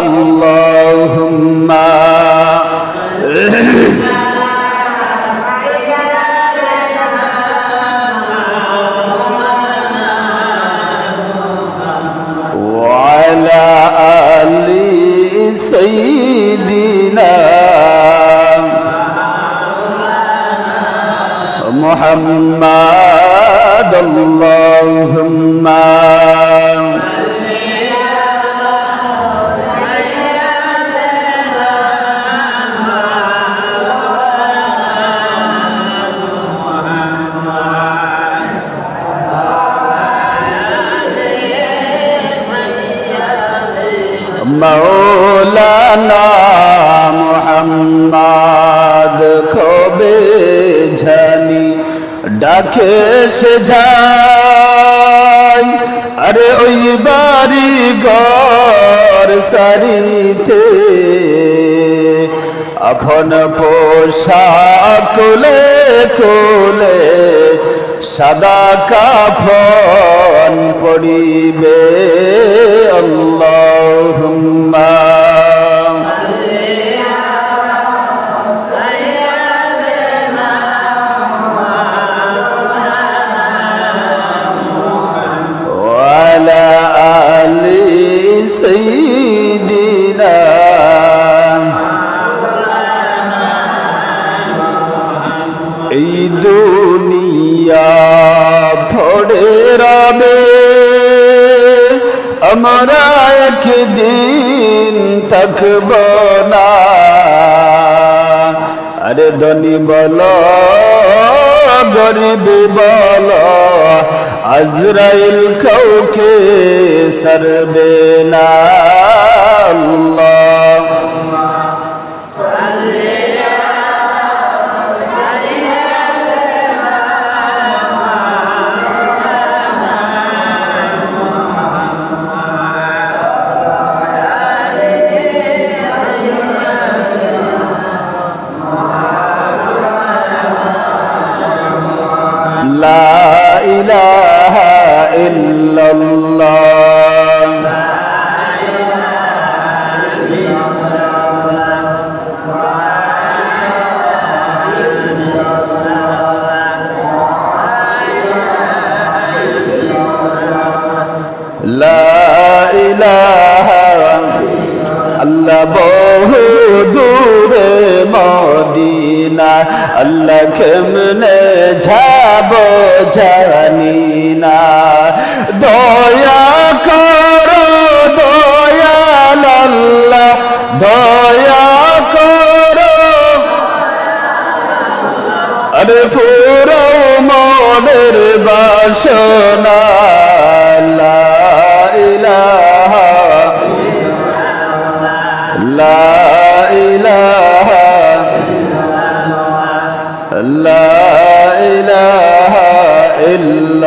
اللهم وعلى آل سيدنا محمد اللهم মৌলানা মোহাম্মদ কবে জানি ডাকে সে যায়। আরে ওই বাড়ি গর সারিতে আপন পোশাক কোলে কোলে সাদা কাফন পড়িবে আল্লাহুম্মা سيدنا এই দুনিয়া ভরে রবে আমরা একদিন থাকব না আরে ধনী বল গরিব বল আজরাইল কাউকে সরবে না। আল্লাহ বহু দূরে মদিনা আল্লাহ কেমনে যাব জানি না। দয়া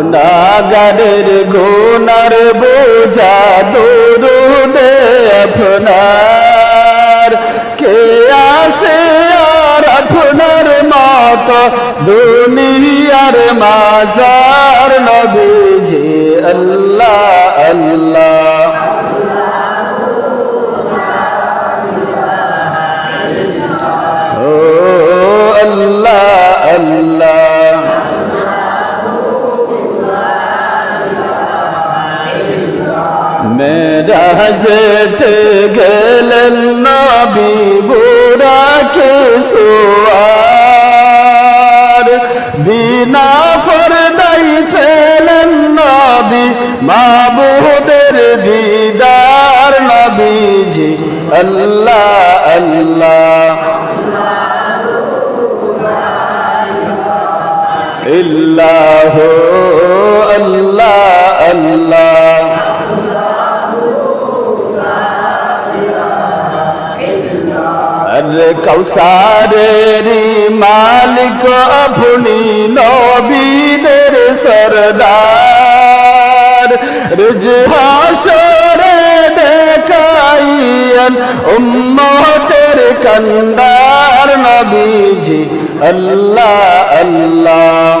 গুণাগারের গুণার বোঝা দরুদে আপনার। কে আসে আর আপনার মত? দুনিয়ার মাজার নবী যে আল্লাহ আল্লাহ। মেরাজতে গেলেন নবী বুড়াকে সোয়ার। বিনা ফরদাই ফেলেন নবী মাবুদের দিদার নবীজি। আল্লাহ আল্লাহ। ইল্লাহ, আল্লাহ। কৌসারের মালিক আপনি নবীদের সরদার। রুজ হাসরে দেখাইয়েন উম্মতের কন্দার নবীজি। আল্লাহ আল্লাহ।